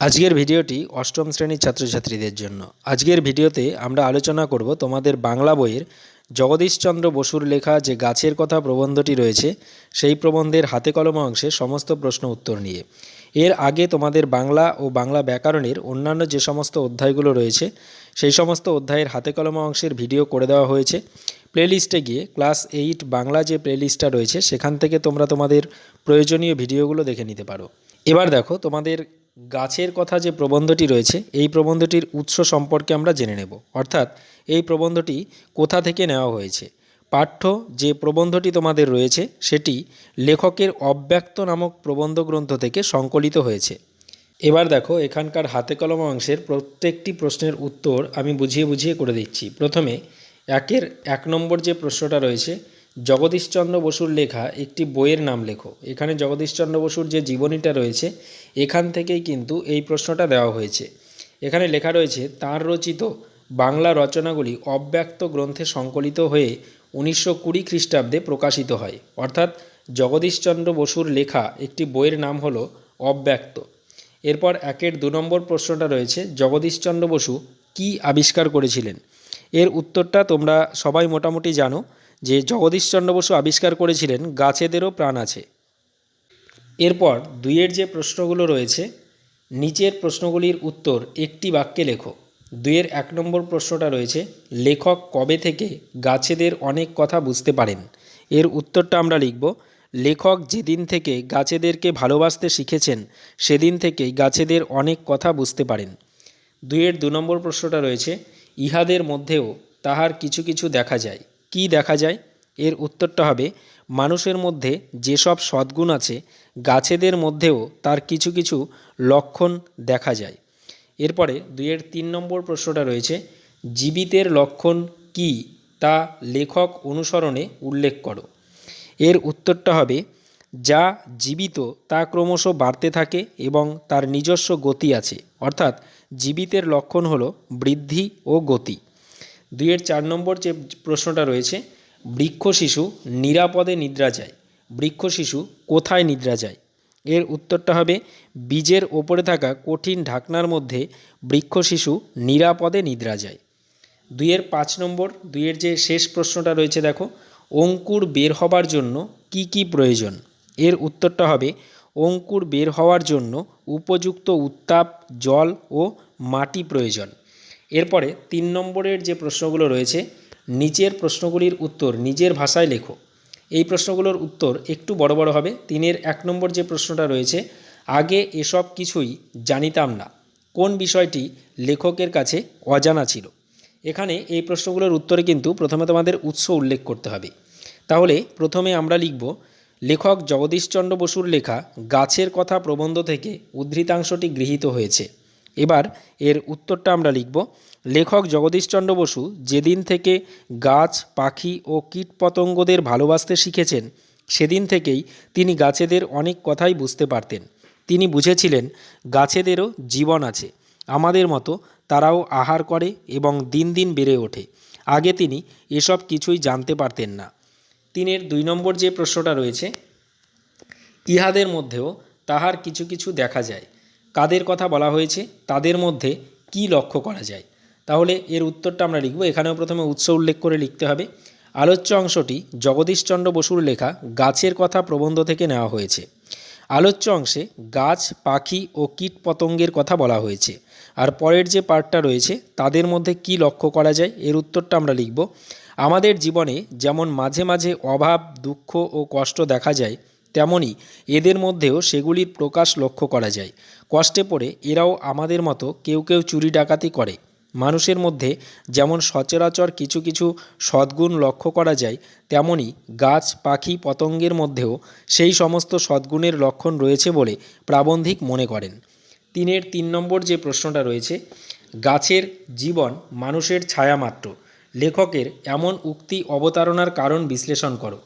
আজকের ভিডিওটি অষ্টম শ্রেণির ছাত্রছাত্রীদের জন্য। আজকের ভিডিওতে আমরা আলোচনা করব তোমাদের বাংলা বইয়ের জগদীশচন্দ্র বসুর লেখা যে গাছের কথা প্রবন্ধটি রয়েছে, সেই প্রবন্ধের হাতে কলমে অংশে সমস্ত প্রশ্ন উত্তর নিয়ে। এর আগে তোমাদের বাংলা ও বাংলা ব্যাকরণের অন্যান্য যে সমস্ত অধ্যায়গুলো রয়েছে, সেই সমস্ত অধ্যায়ের হাতে কলমে অংশের ভিডিও করে দেওয়া হয়েছে। প্লেলিস্টে গিয়ে ক্লাস এইট বাংলা যে প্লেলিস্টটা রয়েছে, সেখান থেকে তোমরা তোমাদের প্রয়োজনীয় ভিডিওগুলো দেখে নিতে পারো। এবার দেখো তোমাদের গাছের কথা যে প্রবন্ধটি রয়েছে, এই প্রবন্ধটির উৎস সম্পর্কে আমরা জেনে নেব। অর্থাৎ, এই প্রবন্ধটি কোথা থেকে নেওয়া হয়েছে? পাঠ্য যে প্রবন্ধটি তোমাদের রয়েছে, সেটি লেখকের অব্যক্ত নামক প্রবন্ধ গ্রন্থ থেকে সংকলিত হয়েছে। এবার দেখো, এখানকার হাতে কলম অংশের প্রত্যেকটি প্রশ্নের উত্তর আমি বুঝিয়ে বুঝিয়ে করে দিচ্ছি। প্রথমে, একের এক নম্বর যে প্রশ্নটা রয়েছে জগদীশচন্দ্র বসুর লেখা একটি বইয়ের নাম লেখো। এখানে জগদীশচন্দ্র বসুর যে জীবনীটা রয়েছে, এখান থেকেই কিন্তু এই প্রশ্নটা দেওয়া হয়েছে। এখানে লেখা রয়েছে, তার রচিত বাংলা রচনাগুলি অব্যক্ত গ্রন্থে সংকলিত হয়ে উনিশশো কুড়ি খ্রিস্টাব্দে প্রকাশিত হয়। অর্থাৎ জগদীশচন্দ্র বসুর লেখা একটি বইয়ের নাম হলো অব্যক্ত। এরপর একের দু নম্বর প্রশ্নটা রয়েছে, জগদীশচন্দ্র বসু কি আবিষ্কার করেছিলেন? এর উত্তরটা তোমরা সবাই মোটামুটি জানো। যে জগদীশচন্দ্র বসু আবিষ্কার করেছিলেন, গাছেদেরও প্রাণ আছে। এরপর দুইয়ের যে প্রশ্নগুলো রয়েছে, নিচের প্রশ্নগুলির উত্তর একটি বাক্যে লেখো। দুইয়ের এক নম্বর প্রশ্নটা রয়েছে, লেখক কবে থেকে গাছেদের অনেক কথা বুঝতে পারেন? এর উত্তরটা আমরা লিখব, লেখক যেদিন থেকে গাছেদেরকে ভালোবাসতে শিখেছেন, সেদিন থেকেই গাছেদের অনেক কথা বুঝতে পারেন। দুইয়ের দু নম্বর প্রশ্নটা রয়েছে, ইহাদের মধ্যেও তাহার কিছু কিছু দেখা যায়। কি দেখা যায়? এর উত্তরটা হবে, মানুষের মধ্যে যেসব সদ্গুণ আছে, গাছেদের মধ্যেও তার কিছু কিছু লক্ষণ দেখা যায়। এরপরে দুইয়ের তিন নম্বর প্রশ্নটা রয়েছে, জীবিতের লক্ষণ কি তা লেখক অনুসরণে উল্লেখ করো। এর উত্তরটা হবে, যা জীবিত তা ক্রমশ বাড়তে থাকে এবং তার নিজস্ব গতি আছে। অর্থাৎ জীবিতের লক্ষণ হলো বৃদ্ধি ও গতি। দুইয়ের চার নম্বর যে প্রশ্নটা রয়েছে, বৃক্ষ শিশু নিরাপদে নিদ্রা যায়। বৃক্ষ শিশু কোথায় নিদ্রা যায়? এর উত্তরটা হবে, বীজের ওপরে থাকা কঠিন ঢাকনার মধ্যে বৃক্ষ শিশু নিরাপদে নিদ্রা যায়। দুইয়ের পাঁচ নম্বর, দুইয়ের যে শেষ প্রশ্নটা রয়েছে দেখো, অঙ্কুর বের হবার জন্য কি কি প্রয়োজন? এর উত্তরটা হবে, অঙ্কুর বের হওয়ার জন্য উপযুক্ত উত্তাপ, জল ও মাটি প্রয়োজন। এরপরে তিন নম্বরের যে প্রশ্নগুলো রয়েছে, নিচের প্রশ্নগুলির উত্তর নিজের ভাষায় লেখো। এই প্রশ্নগুলোর উত্তর একটু বড় বড় হবে। তিনের এক নম্বর যে প্রশ্নটা রয়েছে, আগে এসব কিছুই জানিতাম না। কোন বিষয়টি লেখকের কাছে অজানা ছিল? এখানে এই প্রশ্নগুলোর উত্তরে কিন্তু প্রথমে তোমাদের উৎস উল্লেখ করতে হবে। তাহলে প্রথমে আমরা লিখব, লেখক জগদীশচন্দ্র বসুর লেখা গাছের কথা প্রবন্ধ থেকে উদ্ধৃতাংশটি গৃহীত হয়েছে। এবার এর উত্তরটা আমরা লিখব। লেখক জগদীশচন্দ্র বসু যেদিন থেকে গাছ, পাখি ও কীটপতঙ্গদের ভালোবাসতে শিখেছেন, সেদিন থেকেই তিনি গাছেদের অনেক কথাই বুঝতে পারতেন। তিনি বুঝেছিলেন, গাছেদেরও জীবন আছে, আমাদের মতো তারাও আহার করে এবং দিন দিন বেড়ে ওঠে। আগে তিনি এসব কিছুই জানতে পারতেন না। তিনের দুই নম্বর যে প্রশ্নটা রয়েছে, ইহাদের মধ্যেও তাহার কিছু কিছু দেখা যায়। কাদের কথা বলা হয়েছে, তাদের মধ্যে কি লক্ষ্য করা যায়? তাহলে এর উত্তরটা আমরা লিখব। এখানেও প্রথমে উৎস উল্লেখ করে লিখতে হবে। আলোচ্য অংশটি জগদীশচন্দ্র বসুর লেখা গাছের কথা প্রবন্ধ থেকে নেওয়া হয়েছে। আলোচ্য অংশে গাছ, পাখি ও কীট পতঙ্গের কথা বলা হয়েছে। আর পরের যে পার্টটা রয়েছে, তাদের মধ্যে কি লক্ষ্য করা যায়, এর উত্তরটা আমরা লিখব। আমাদের জীবনে যেমন মাঝে মাঝে অভাব, দুঃখ ও কষ্ট দেখা যায় তেমনই এদের মধ্যেও সেগুলির প্রকাশ লক্ষ্য করা যায়। কষ্টে পড়ে এরাও আমাদের মতো কেউ কেউ চুরি ডাকাতি করে। মানুষের মধ্যে যেমন সচরাচর কিছু কিছু সদ্গুণ লক্ষ্য করা যায় তেমনি গাছ, পাখি, পতঙ্গের মধ্যেও সেই সমস্ত সদ্গুণের লক্ষণ রয়েছে বলে প্রাবন্ধিক মনে করেন। তিনের তিন নম্বর যে প্রশ্নটা রয়েছে, গাছের জীবন মানুষের ছায়া মাত্র, লেখকের এমন উক্তি অবতারণার কারণ বিশ্লেষণ করো।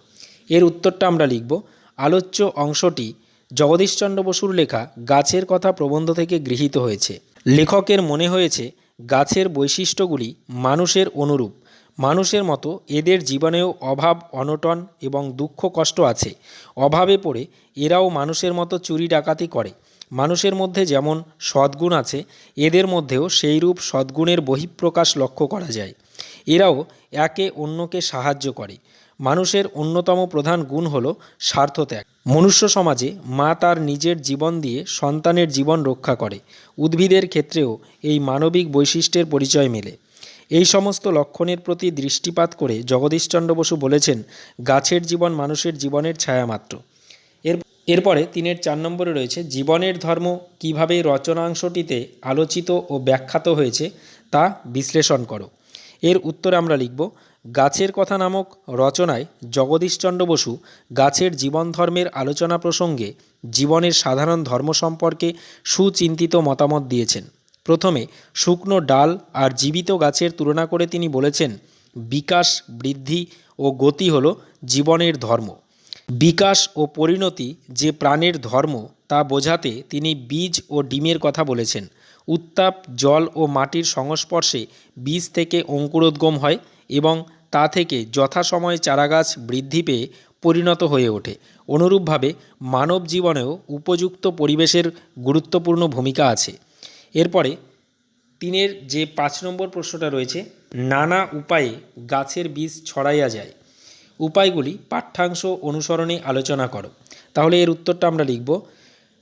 এর উত্তরটা আমরা লিখব আলোচ্য অংশটি জগদীশচন্দ্র বসুর লেখা গাছের কথা প্রবন্ধ থেকে গৃহীত হয়েছে। লেখকের মনে হয়েছে, গাছের বৈশিষ্ট্যগুলি মানুষের অনুরূপ। মানুষের মতো এদের জীবনেও অভাব, অনটন এবং দুঃখ, কষ্ট আছে। অভাবে পড়ে এরাও মানুষের মতো চুরি ডাকাতি করে। মানুষের মধ্যে যেমন সদ্গুণ আছে, এদের মধ্যেও সেইরূপ সদ্গুণের বহিঃপ্রকাশ লক্ষ্য করা যায়। এরাও একে অন্যকে সাহায্য করে। মানুষের অন্যতম প্রধান গুণ হল স্বার্থত্যাগ। মনুষ্য সমাজে মা তার নিজের জীবন দিয়ে সন্তানের জীবন রক্ষা করে। উদ্ভিদের ক্ষেত্রেও এই মানবিক বৈশিষ্ট্যের পরিচয় মেলে। এই সমস্ত লক্ষণের প্রতি দৃষ্টিপাত করে জগদীশচন্দ্র বসু বলেছেন, গাছের জীবন মানুষের জীবনের ছায়ামাত্র এর, এরপরে তিনের চার নম্বরে রয়েছে, জীবনের ধর্ম কীভাবে রচনাংশটিতে আলোচিত ও ব্যাখ্যাত হয়েছে তা বিশ্লেষণ করো। এর উত্তরে আমরা লিখব গাছের কথা নামক রচনায় জগদীশচন্দ্র বসু গাছের জীবন ধর্মের আলোচনা প্রসঙ্গে জীবনের সাধারণ ধর্ম সম্পর্কে সুচিন্তিত মতামত দিয়েছেন। প্রথমে, শুকনো ডাল আর জীবিত গাছের তুলনা করে তিনি বলেছেন, বিকাশ, বৃদ্ধি ও গতি হল জীবনের ধর্ম। বিকাশ ও পরিণতি যে প্রাণের ধর্ম, তা বোঝাতে তিনি বীজ ও ডিমের কথা বলেছেন। উত্তাপ, জল ও মাটির সংস্পর্শে বীজ থেকে অঙ্কুরোদ্গম হয় এবং তা থেকে যথাসময়ে চারাগাছ বৃদ্ধি পেয়ে পরিণত হয়ে ওঠে। অনুরূপভাবে মানব জীবনেও উপযুক্ত পরিবেশের গুরুত্বপূর্ণ ভূমিকা আছে। এরপরে তিনের যে পাঁচ নম্বর প্রশ্নটা রয়েছে, নানা উপায়ে গাছের বীজ ছড়াইয়া যায়। উপায়গুলি পাঠ্যাংশ অনুসরণে আলোচনা করো। তাহলে এর উত্তরটা আমরা লিখব।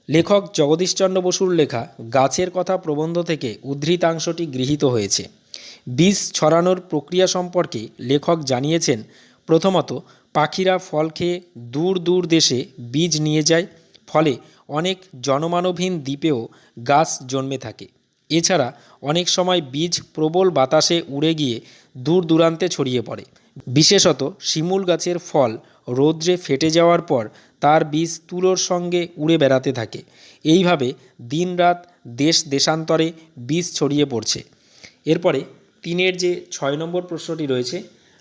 লেখক জগদীশচন্দ্র বসুর লেখা, গাছের কথা প্রবন্ধ থেকে উদ্ধৃতাংশটি গৃহীত হয়েছে। বীজ ছড়ানোর প্রক্রিয়া সম্পর্কে লেখক জানিয়েছেন, প্রথমত পাখিরা ফল খেয়ে দূর দূর দেশে বীজ নিয়ে যায়, ফলে অনেক জনমানবহীন দ্বীপেও গাছ জন্মে থাকে। এছাড়া অনেক সময় বীজ প্রবল বাতাসে উড়ে গিয়ে দূর দূরান্তে ছড়িয়ে পড়ে। বিশেষত শিমুল গাছের ফল রৌদ্রে ফেটে যাওয়ার পর তার বীজ তুলোর সঙ্গে উড়ে বেড়াতে থাকে। এইভাবে দিনরাত দেশ দেশান্তরে বীজ ছড়িয়ে পড়ছে। এরপরে তিনের যে ছয় নম্বর প্রশ্নটি রয়েছে,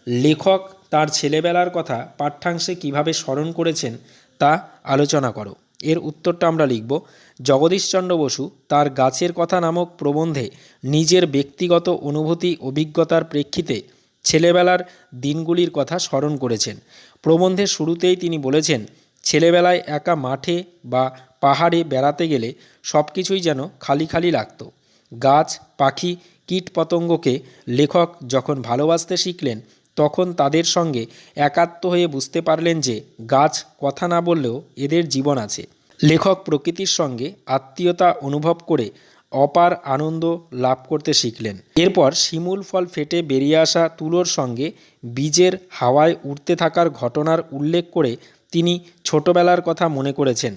লেখক তার ছেলেবেলার কথা পাঠ্যাংশে কীভাবে স্মরণ করেছেন তা আলোচনা করো। এর উত্তরটা আমরা লিখব জগদীশচন্দ্র বসু তার গাছের কথা নামক প্রবন্ধে নিজের ব্যক্তিগত অনুভূতি, অভিজ্ঞতার প্রেক্ষিতে ছেলেবেলার দিনগুলির কথা স্মরণ করেছেন। প্রবন্ধের শুরুতেই তিনি বলেছেন, ছেলেবেলায় একা মাঠে বা পাহাড়ে বেড়াতে গেলে সব কিছুই যেন খালি খালি লাগতো। গাছ, পাখি কীট পতঙ্গকে লেখক যখন ভালোবাসতে শিখলেন, তখন তাদের সঙ্গে একাত্ম হয়ে বুঝতে পারলেন যে গাছ কথা না বললেও এদের জীবন আছে। লেখক প্রকৃতির সঙ্গে আত্মীয়তা অনুভব করে অপার আনন্দ লাভ করতে শিখলেন। এরপর শিমুল ফল ফেটে বেরিয়ে আসা তুলোর সঙ্গে বীজের হাওয়ায় উড়তে থাকার ঘটনার উল্লেখ করে তিনি ছোটবেলার কথা মনে করেছেন।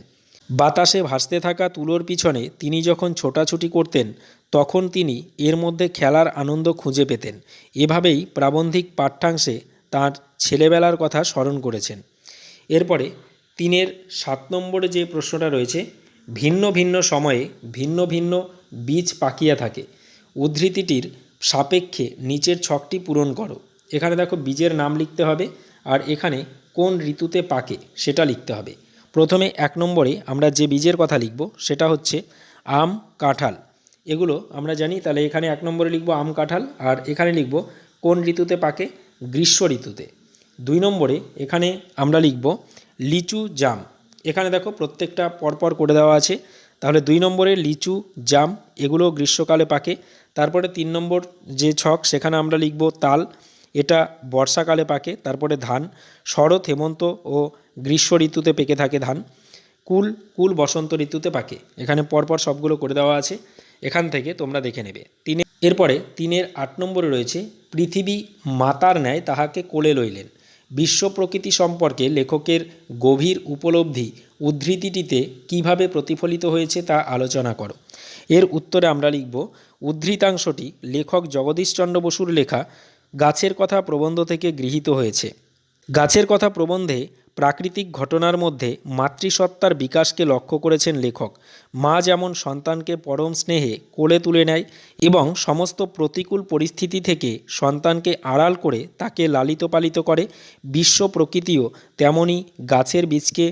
বাতাসে ভাসতে থাকা তুলোর পিছনে তিনি যখন ছোটাছুটি করতেন তখন তিনি এর মধ্যে খেলার আনন্দ খুঁজে পেতেন। এভাবেই প্রাবন্ধিক পাঠ্যাংশে তার ছেলেবেলার কথা স্মরণ করেছেন। এরপরে তিনের সাত নম্বরে যে প্রশ্নটা রয়েছে, ভিন্ন ভিন্ন সময়ে ভিন্ন ভিন্ন বীজ পাকিয়া থাকে। উদ্ধৃতিটির সাপেক্ষে নিচের ছকটি পূরণ করো। এখানে দেখো বীজের নাম লিখতে হবে আর এখানে কোন ঋতুতে পাকে সেটা লিখতে হবে। প্রথমে এক নম্বরে আমরা যে বীজের কথা লিখব সেটা হচ্ছে আম, কাঁঠাল। এগুলো আমরা জানি, তাহলে এখানে এক নম্বরে লিখব আম কাঁঠাল, আর এখানে লিখব কোন ঋতুতে পাকে? গ্রীষ্ম ঋতুতে। দুই নম্বরে এখানে আমরা লিখব লিচু জাম। এখানে দেখো প্রত্যেকটা পরপর করে দেওয়া আছে। তাহলে দুই নম্বরে লিচু জাম, এগুলো গ্রীষ্মকালে পাকে। তারপরে তিন নম্বর যে ছক, সেখানে আমরা লিখব তাল, এটা বর্ষাকালে পাকে। তারপরে ধান, শরৎ, হেমন্ত ও গ্রীষ্ম ঋতুতে পেকে থাকে ধান। কুল কুল বসন্ত ঋতুতে পাকে। এখানে পরপর সবগুলো করে দেওয়া আছে। এখান থেকে তোমরা দেখে নেবে। তিনে এরপরে তিনের আট নম্বরে রয়েছে, পৃথিবী মাতার ন্যায় তাহাকে কোলে লইলেন। বিশ্ব প্রকৃতি সম্পর্কে লেখকের গভীর উপলব্ধি উদ্ধৃতিটিতে কীভাবে প্রতিফলিত হয়েছে তা আলোচনা করো। এর উত্তরে আমরা লিখব, উদ্ধৃতাংশটি লেখক জগদীশচন্দ্র বসুর লেখা, গাছের কথা প্রবন্ধ থেকে গৃহীত হয়েছে। গাছের কথা প্রবন্ধে প্রাকৃতিক ঘটনার মধ্যে মাতৃসত্তার বিকাশকে লক্ষ্য করেছেন লেখক। মা যেমন সন্তানকে পরম স্নেহে কোলে তুলে নেয় এবং সমস্ত প্রতিকূল পরিস্থিতি থেকে সন্তানকে আড়াল করে তাকে লালিত পালিত করে, বিশ্ব প্রকৃতিও তেমনই গাছের বীজকে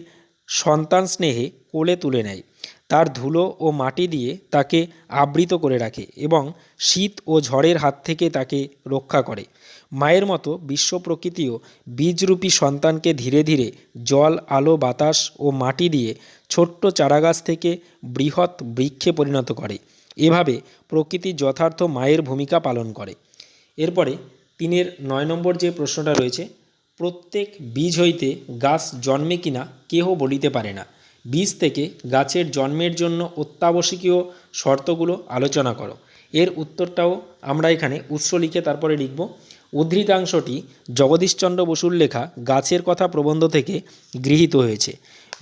সন্তান স্নেহে কোলে তুলে নেয়। তার ধুলো ও মাটি দিয়ে তাকে আবৃত করে রাখে এবং শীত ও ঝড়ের হাত থেকে তাকে রক্ষা করে। মায়ের মতো বিশ্ব প্রকৃতিও বীজরূপী সন্তানকে ধীরে ধীরে জল, আলো, বাতাস ও মাটি দিয়ে ছোট্ট চারাগাছ থেকে বৃহৎ বৃক্ষে পরিণত করে। এভাবে প্রকৃতি যথার্থ মায়ের ভূমিকা পালন করে। এরপরে তিনের নয় নম্বর যে প্রশ্নটা রয়েছে, প্রত্যেক বীজ হইতে গাছ জন্মে কিনা কেহ বলিতে পারে না। বীজ থেকে গাছের জন্মের জন্য অত্যাবশ্যকীয় শর্তগুলো আলোচনা করো। এর উত্তরটাও আমরা এখানে উৎস লিখে তারপরে লিখব। উদ্ধৃতাংশটি জগদীশচন্দ্র বসুর লেখা গাছের কথা প্রবন্ধ থেকে গৃহীত হয়েছে।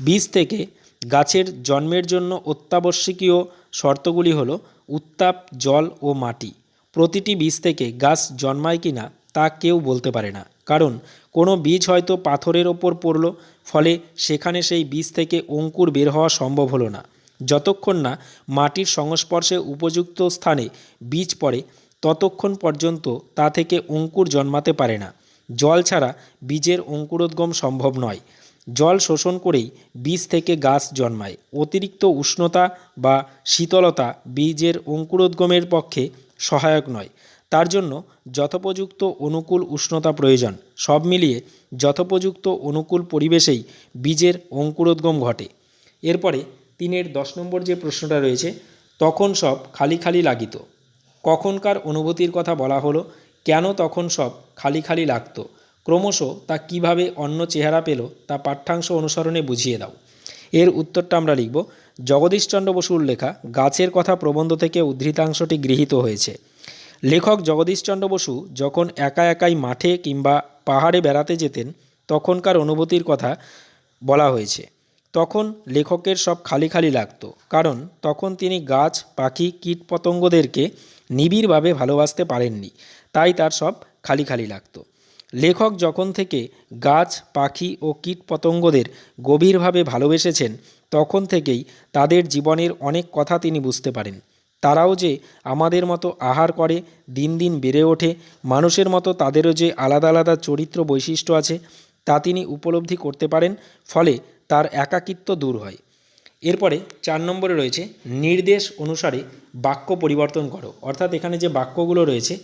বীজ থেকে গাছের জন্মের জন্য অত্যাবশ্যকীয় শর্তগুলি হলো উত্তাপ, জল ও মাটি। প্রতিটি বীজ থেকে গাছ জন্মায় কি না তা কেউ বলতে পারে না। কারণ কোনো বীজ হয়তো পাথরের ওপর পড়ল, ফলে সেখানে সেই বীজ থেকে অঙ্কুর বের হওয়া সম্ভব হলো না। যতক্ষণ না মাটির সংস্পর্শে উপযুক্ত স্থানে বীজ পড়ে, ততক্ষণ পর্যন্ত তা থেকে অঙ্কুর জন্মাতে পারে না। জল ছাড়া বীজের অঙ্কুরোদ্গম সম্ভব নয়। জল শোষণ করেই বীজ থেকে গাছ জন্মায়। অতিরিক্ত উষ্ণতা বা শীতলতা বীজের অঙ্কুরোদ্গমের পক্ষে সহায়ক নয়। তার জন্য যথোপযুক্ত অনুকূল উষ্ণতা প্রয়োজন। সব মিলিয়ে যথোপযুক্ত অনুকূল পরিবেশেই বীজের অঙ্কুরোদ্গম ঘটে। এরপরে তিনের দশ নম্বর যে প্রশ্নটা রয়েছে, তখন সব খালি খালি লাগিত। কখনকার অনুভূতির কথা বলা হলো, কেন তখন সব খালি খালি লাগতো? ক্রমশ তা কীভাবে অন্য চেহারা পেল, তা পাঠ্যাংশ অনুসরণে বুঝিয়ে দাও। এর উত্তরটা আমরা লিখব, জগদীশচন্দ্র বসুর লেখা গাছের কথা প্রবন্ধ থেকে উদ্ধৃতাংশটি গৃহীত হয়েছে। লেখক জগদীশচন্দ্র বসু যখন একা একাই মাঠে কিংবা পাহাড়ে বেড়াতে যেতেন, তখনকার অনুভূতির কথা বলা হয়েছে। তখন লেখকের সব খালি খালি লাগতো, কারণ তখন তিনি গাছ, পাখি, কীট পতঙ্গদেরকে নিবিড়ভাবে ভালোবাসতে পারেননি, তাই তার সব খালি খালি লাগতো। লেখক যখন থেকে গাছ, পাখি ও কীট পতঙ্গদের গভীরভাবে ভালোবেসেছেন, তখন থেকেই তাদের জীবনের অনেক কথা তিনি বুঝতে পারেন। তারাও যে আমাদের মতো আহার করে, দিন দিন বেড়ে ওঠে, মানুষের মতো তাদেরও যে আলাদা আলাদা চরিত্র বৈশিষ্ট্য আছে, তা তিনি উপলব্ধি করতে পারেন, ফলে তার একাকিত্ব দূর হয়। এরপরে চার নম্বরে রয়েছে, নির্দেশ অনুসারে বাক্য পরিবর্তন করো। অর্থাৎ এখানে যে বাক্যগুলো রয়েছে,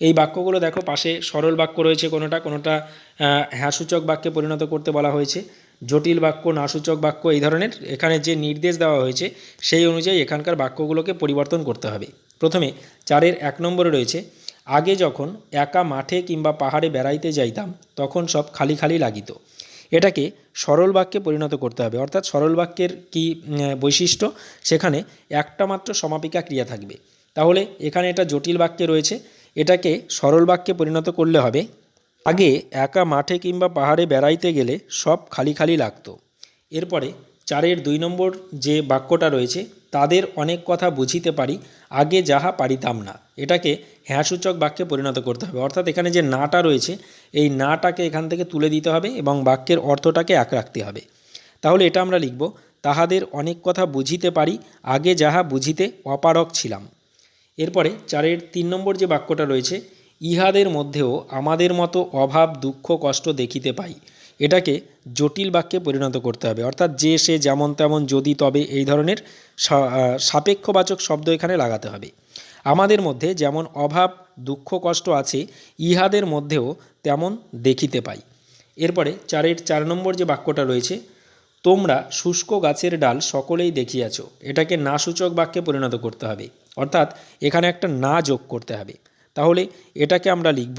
এই বাক্যগুলো দেখো, পাশে সরল বাক্য রয়েছে কোনোটা কোনোটা হ্যাঁসূচক বাক্যে পরিণত করতে বলা হয়েছে। জটিল বাক্য, নাসূচক বাক্য এই ধরনের এখানে যে নির্দেশ দেওয়া হয়েছে, সেই অনুযায়ী এখানকার বাক্যগুলোকে পরিবর্তন করতে হবে। প্রথমে চারের এক নম্বরে রয়েছে, আগে যখন একা মাঠে কিংবা পাহাড়ে বেড়াইতে যাইতাম, তখন সব খালি খালি লাগিত। এটাকে সরল বাক্যে পরিণত করতে হবে। অর্থাৎ সরল বাক্যের কি বৈশিষ্ট্য? সেখানে একটা মাত্র সমাপিকা ক্রিয়া থাকবে। তাহলে এখানে এটা জটিল বাক্যে রয়েছে, এটাকে সরল বাক্যে পরিণত করলে হবে আগে একা মাঠে কিংবা পাহাড়ে বেড়াইতে গেলে সব খালি খালি লাগতো। এরপরে চারের দুই নম্বর যে বাক্যটা রয়েছে, তাদের অনেক কথা বুঝিতে পারি, আগে যাহা পারিতাম না। এটাকে হ্যাঁসূচক বাক্যে পরিণত করতে হবে। অর্থাৎ এখানে যে নাটা রয়েছে, এই নাটাকে এখান থেকে তুলে দিতে হবে এবং বাক্যের অর্থটাকে এক রাখতে হবে। তাহলে এটা আমরা লিখব, তাহাদের অনেক কথা বুঝিতে পারি, আগে যাহা বুঝিতে অপারক ছিলাম। এরপরে চারের তিন নম্বর যে বাক্যটা রয়েছে ইহাদের মধ্যেও আমাদের মতো অভাব, দুঃখ, কষ্ট দেখিতে পাই। এটাকে জটিল বাক্যে পরিণত করতে হবে। অর্থাৎ যে সে যেমন তেমন যদি তবে এই ধরনের সাপেক্ষবাচক শব্দ এখানে লাগাতে হবে। আমাদের মধ্যে যেমন অভাব, দুঃখ, কষ্ট আছে, ইহাদের মধ্যেও তেমন দেখিতে পাই। এরপরে চারের চার নম্বর যে বাক্যটা রয়েছে, তোমরা শুষ্ক গাছের ডাল সকলেই দেখিয়াছ। এটাকে না সূচক বাক্যে পরিণত করতে হবে। অর্থাৎ এখানে একটা না যোগ করতে হবে। তাহলে এটাকে আমরা লিখব,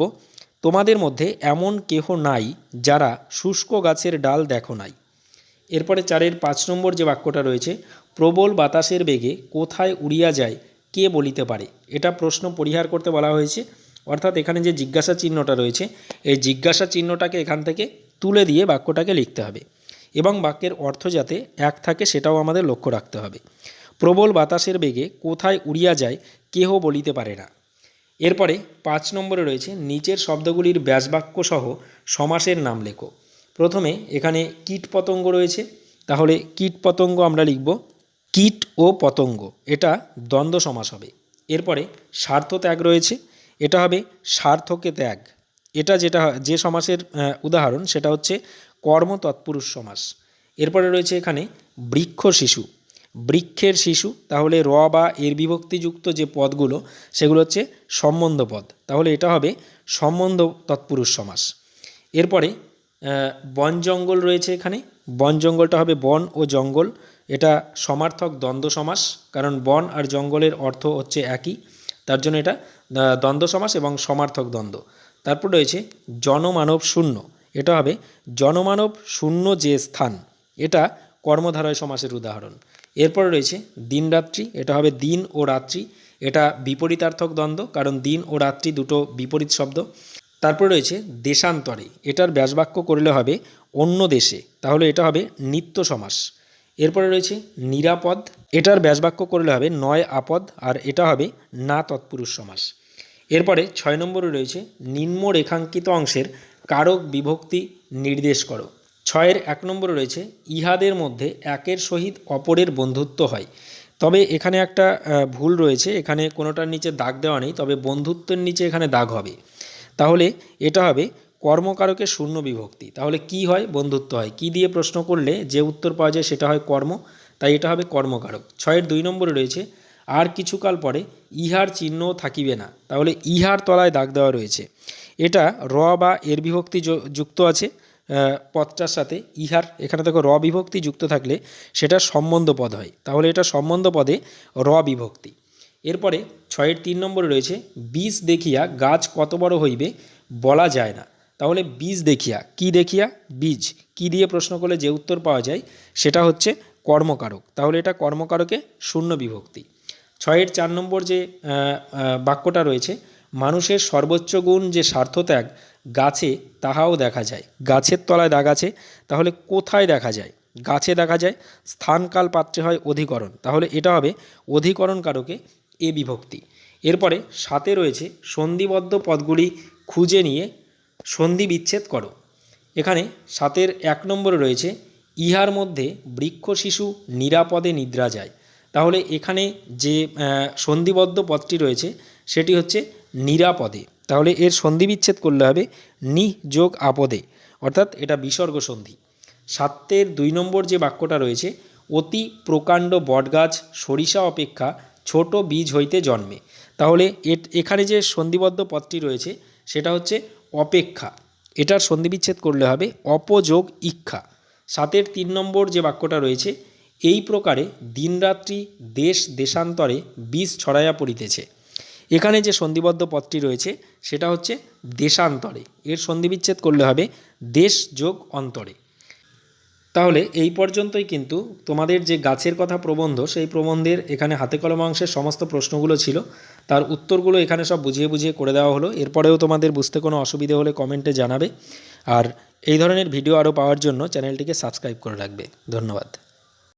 তোমাদের মধ্যে এমন কেহ নাই যারা শুষ্ক গাছের ডাল দেখো নাই। এরপরে চারের পাঁচ নম্বর যে বাক্যটা রয়েছে, প্রবল বাতাসের বেগে কোথায় উড়িয়া যায়, কে বলিতে পারে? এটা প্রশ্ন পরিহার করতে বলা হয়েছে। অর্থাৎ এখানে যে জিজ্ঞাসা চিহ্নটা রয়েছে, এই জিজ্ঞাসা চিহ্নটাকে এখান থেকে তুলে দিয়ে বাক্যটাকে লিখতে হবে এবং বাক্যের অর্থ যাতে এক থাকে সেটাও আমাদের লক্ষ্য রাখতে হবে। প্রবল বাতাসের বেগে কোথায় উড়িয়া যায়, কেহ বলিতে পারে না। এরপরে পাঁচ নম্বরে রয়েছে নিচের শব্দগুলির ব্যাসবাক্য সহ সমাসের নাম লেখো। প্রথমে এখানে কীট পতঙ্গ রয়েছে। তাহলে কীট পতঙ্গ আমরা লিখব কীট ও পতঙ্গ। এটা দ্বন্দ্ব সমাস হবে। এরপরে স্বার্থ ত্যাগ রয়েছে। এটা হবে স্বার্থকে ত্যাগ। এটা যেটা যে সমাসের উদাহরণ সেটা হচ্ছে কর্ম তৎপুরুষ সমাস। এরপরে রয়েছে এখানে বৃক্ষ শিশু। বৃক্ষের শিশু, তাহলে র বা এর বিভক্তিযুক্ত যে পদগুলো, সেগুলো হচ্ছে সম্বন্ধ পদ। তাহলে এটা হবে সম্বন্ধ তৎপুরুষ সমাস। এরপরে বন জঙ্গল রয়েছে এখানে। বন জঙ্গলটা হবে বন ও জঙ্গল। এটা সমার্থক দ্বন্দ্ব সমাস, কারণ বন আর জঙ্গলের অর্থ হচ্ছে একই। তার জন্য এটা দ্বন্দ্ব সমাস এবং সমার্থক দ্বন্দ্ব। তারপর রয়েছে জনমানব শূন্য। এটা হবে জনমানব শূন্য যে স্থান, এটা কর্মধারয় সমাসের উদাহরণ। এরপর রয়েছে দিনরাত্রি, এটা হবে দিন ও রাত্রি। এটা বিপরীতার্থক দ্বন্দ্ব, কারণ দিন ও রাত্রি দুটো বিপরীত শব্দ। তারপর রয়েছে দেশান্তরে, এটার ব্যাসবাক্য করলে হবে অন্য দেশে, তাহলে এটা হবে নিত্য সমাস। এরপরে রয়েছে নিরাপদ, এটার ব্যাসবাক্য করলে হবে নয় আপদ, আর এটা হবে না তৎপুরুষ সমাস। এরপরে ছয় নম্বরে রয়েছে নিম্ন রেখাঙ্কিত অংশের কারক বিভক্তি নির্দেশ করো। ছয়ের এক নম্বরে রয়েছে, ইহাদের মধ্যে একের সহিত অপরের বন্ধুত্ব হয়। তবে এখানে একটা ভুল রয়েছে, এখানে কোনোটার নিচে দাগ দেওয়া নেই, তবে বন্ধুত্বের নিচে এখানে দাগ হবে। তাহলে এটা হবে কর্মকারকের শূন্য বিভক্তি। তাহলে কি হয়? বন্ধুত্ব হয়। কি দিয়ে প্রশ্ন করলে যে উত্তর পাওয়া যায় সেটা হয় কর্ম, তাই এটা হবে কর্মকারক। ছয়ের দুই নম্বরে রয়েছে, আর কিছুকাল পরে ইহার চিহ্ন থাকিবে না। তাহলে ইহার তলায় দাগ দেওয়া রয়েছে। এটা র বা এর বিভক্তি যুক্ত আছে। পদটার সাথে ইহার, এখানে দেখো র বিভক্তি যুক্ত থাকলে সেটা সম্বন্ধ পদ হয়। তাহলে এটা সম্বন্ধ পদে র বিভক্তি। এরপরে ছয়ের তিন নম্বরে রয়েছে, বীজ দেখিয়া গাছ কত বড় হইবে বলা যায় না। তাহলে বীজ দেখিয়া, কি দেখিয়া? বীজ। কি দিয়ে প্রশ্ন করলে যে উত্তর পাওয়া যায়, সেটা হচ্ছে কর্মকারক। তাহলে এটা কর্মকারকে শূন্য বিভক্তি। ছয়ের চার নম্বর যে বাক্যটা রয়েছে মানুষের সর্বোচ্চ গুণ যে স্বার্থত্যাগ, গাছে তাহাও দেখা যায়। গাছের তলায় দাগ আছে, তাহলে কোথায় দেখা যায়? গাছে দেখা যায়, স্থানকাল পাত্রে হয় অধিকরণ। তাহলে এটা হবে অধিকরণ কারকে এ বিভক্তি। এরপরে সাথে রয়েছে সন্ধিবদ্ধ পদগুলি খুঁজে নিয়ে সন্ধি বিচ্ছেদ করো। এখানে সাতের এক নম্বরে রয়েছে, ইহার মধ্যে বৃক্ষ শিশু নিরাপদে নিদ্রা যায়। তাহলে এখানে যে সন্ধিবদ্ধ পদটি রয়েছে, সেটি হচ্ছে নিরাপদে। তাহলে এর সন্ধি বিচ্ছেদ করলে হবে নি যোগ আপদে, অর্থাৎ এটা বিসর্গ সন্ধি। সাতের দুই নম্বর যে বাক্যটা রয়েছে, অতি প্রকাণ্ড বটগাছ সরিষা অপেক্ষা ছোট বীজ হইতে জন্মে। তাহলে এখানে যে সন্ধিবদ্ধ পদটি রয়েছে, সেটা হচ্ছে অপেক্ষা। এটার সন্ধিবিচ্ছেদ করলে হবে অপযোগ ইক্ষা। সাতের তিন নম্বর যে বাক্যটা রয়েছে, এই প্রকারে দিনরাত্রি দেশ দেশান্তরে বীজ ছড়াইয়া পড়িতেছে। এখানে যে সন্ধিবদ্ধ পদটি রয়েছে, সেটা হচ্ছে দেশান্তরে। এর সন্ধিবিচ্ছেদ করলে হবে দেশ যোগ অন্তরে। তাহলে এই পর্যন্তই কিন্তু তোমাদের যে গাছের কথা প্রবন্ধ, সেই প্রবন্ধের এখানে হাতে কলমা অংশের সমস্ত প্রশ্নগুলো ছিল। তার উত্তরগুলো এখানে সব বুঝিয়ে বুঝিয়ে করে দেওয়া হলো। এরপরেও তোমাদের বুঝতে কোনো অসুবিধে হলে কমেন্টে জানাবে। আর এই ধরনের ভিডিও আরও পাওয়ার জন্য চ্যানেলটিকে সাবস্ক্রাইব করে রাখবে। ধন্যবাদ।